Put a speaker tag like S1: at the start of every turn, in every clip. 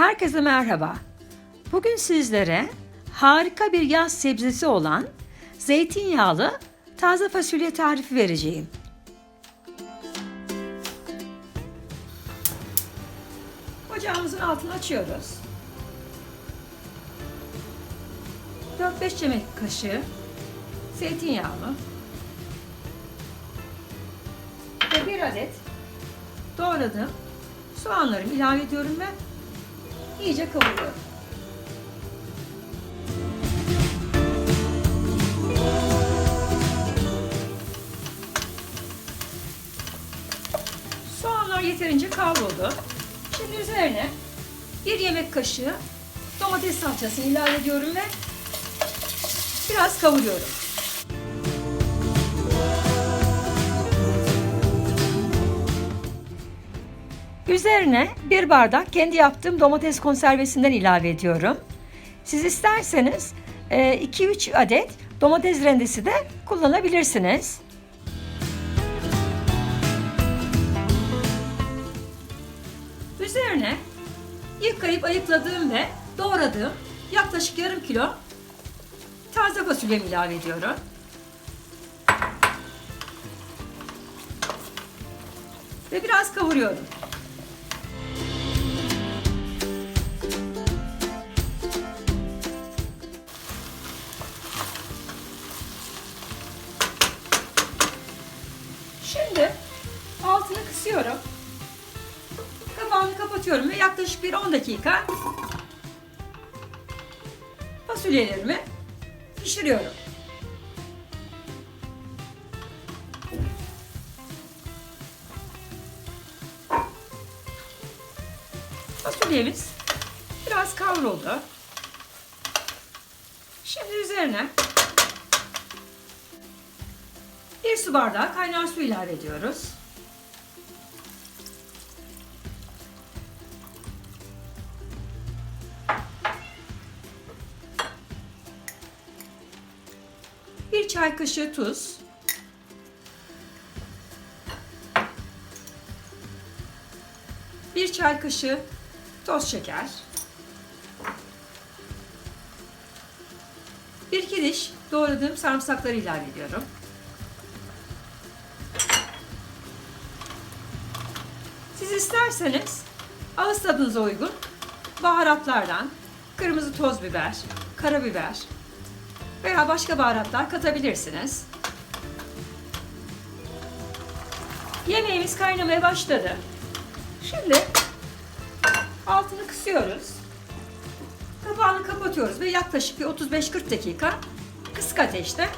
S1: Herkese merhaba. Bugün sizlere harika bir yaz sebzesi olan zeytinyağlı taze fasulye tarifi vereceğim. Ocağımızın altını açıyoruz. 4-5 yemek kaşığı zeytinyağlı ve bir adet doğradığım soğanlarımı ilave ediyorum ve iyice kavuruyorum. Soğanlar yeterince kavruldu. Şimdi üzerine bir yemek kaşığı domates salçasını ilave ediyorum ve biraz kavuruyorum. Üzerine bir bardak kendi yaptığım domates konservesinden ilave ediyorum. Siz isterseniz 2-3 adet domates rendesi de kullanabilirsiniz. Üzerine yıkayıp ayıkladığım ve doğradığım yaklaşık yarım kilo taze fasulyemi ilave ediyorum. Ve biraz kavuruyorum. Kısıyorum. Kapağını kapatıyorum ve yaklaşık bir 10 dakika fasulyelerimi pişiriyorum. Fasulyemiz biraz kavruldu. Şimdi üzerine bir su bardağı kaynar su ilave ediyoruz. Çay kaşığı tuz. Bir çay kaşığı toz şeker. Bir iki diş doğradığım sarımsakları ilave ediyorum. Siz isterseniz ağız tadınıza uygun baharatlardan kırmızı toz biber, karabiber veya başka baharatlar katabilirsiniz. Yemeğimiz kaynamaya başladı. Şimdi altını kısıyoruz. Kapağını kapatıyoruz ve yaklaşık bir 35-40 dakika kısık ateşte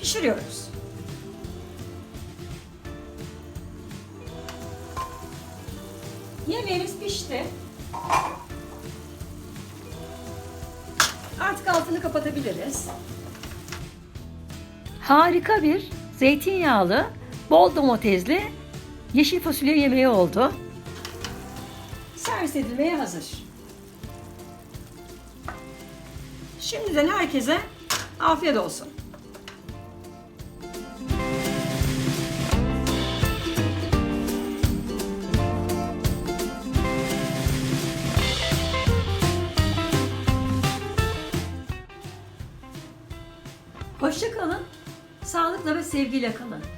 S1: pişiriyoruz. Yemeğimiz pişti. Artık altını kapatabiliriz. Harika bir zeytinyağlı, bol domatesli yeşil fasulye yemeği oldu. Servis edilmeye hazır. Şimdiden herkese afiyet olsun. Hoşça kalın, sağlıkla ve sevgiyle kalın.